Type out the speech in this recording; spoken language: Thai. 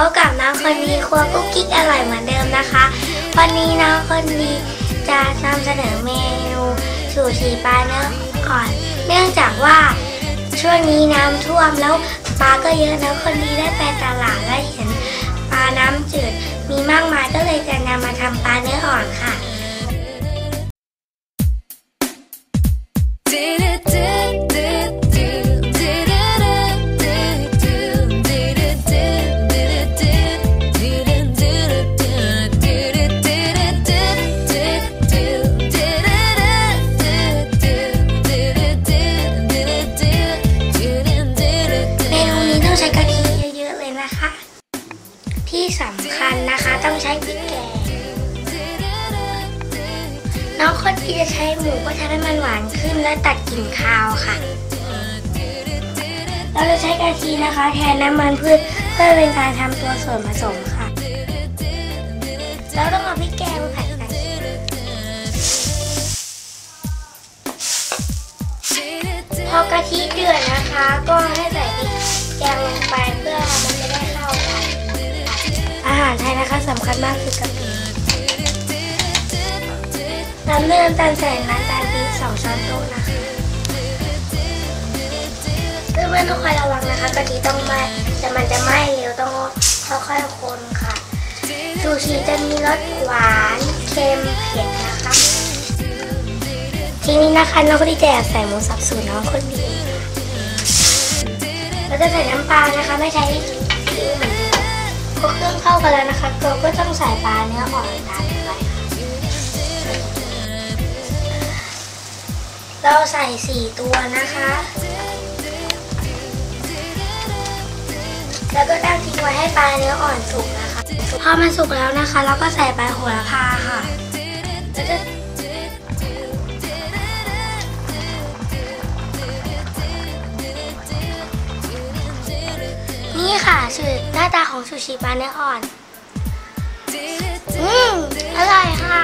พบกับน้องคนดีครัวกุ๊กกิ๊กอร่อยเหมือนเดิมนะคะ วันนี้น้องคนดีจะนำเสนอเมนูสูชีปลาเนื้ออ่อน เนื่องจากว่าช่วงนี้น้ำท่วมแล้วปลาก็เยอะน้องคนดีได้ไปตลาดและเห็นปลาน้ำจืดมีมากมายก็เลยจะนำมาทำปลาเนื้ออ่อนค่ะ ที่สำคัญนะคะ ต้องใช้พริกแกงน้องคนที่จะใช้หมูก็ทำให้มันหวานขึ้นและตัดกลิ่นคาวค่ะ เราจะใช้กะทินะคะ แทนน้ำมันพืชเพื่อเป็นการทำตัวส่วนผสมค่ะแล้วต้องเอาพริกแกงมาผัดกันพอกะทิเดือดนะคะ ก็ให้ใส่พริกแกงลงไปเคัญมากคือกะปิน้ำเนื้อน้ำตาลใส่น้ำตาลปี๊บสองช้อนโต๊ะนะคะเพื่อนๆต้องคอยระวังนะคะกะทิต้องไหม้แต่มันจะไหม้เร็วต้องค่อยๆคนค่ะซูชิจะมีรสหวานเค็มเผ็ดนะคะทีนี้นะคะเราก็ด้แจกใส่หมูสับสูตรน้องคนดีเราจะใส่น้ำปลานะคะไม่ใช้ กันแล้วนะคะเราก็ต้องใส่ปลาเนื้ออ่อนตามไปเราใส่สี่ตัวนะคะ แล้วก็ตั้งทิ้งไว้ให้ปลาเนื้ออ่อนสุกนะคะ พอมันสุกแล้วนะคะ เราก็ใส่ใบโหระพาค่ะ นี่ค่ะคือหน้าตาของซูชิปลาเนื้ออ่อน อืมอร่อยค่ะ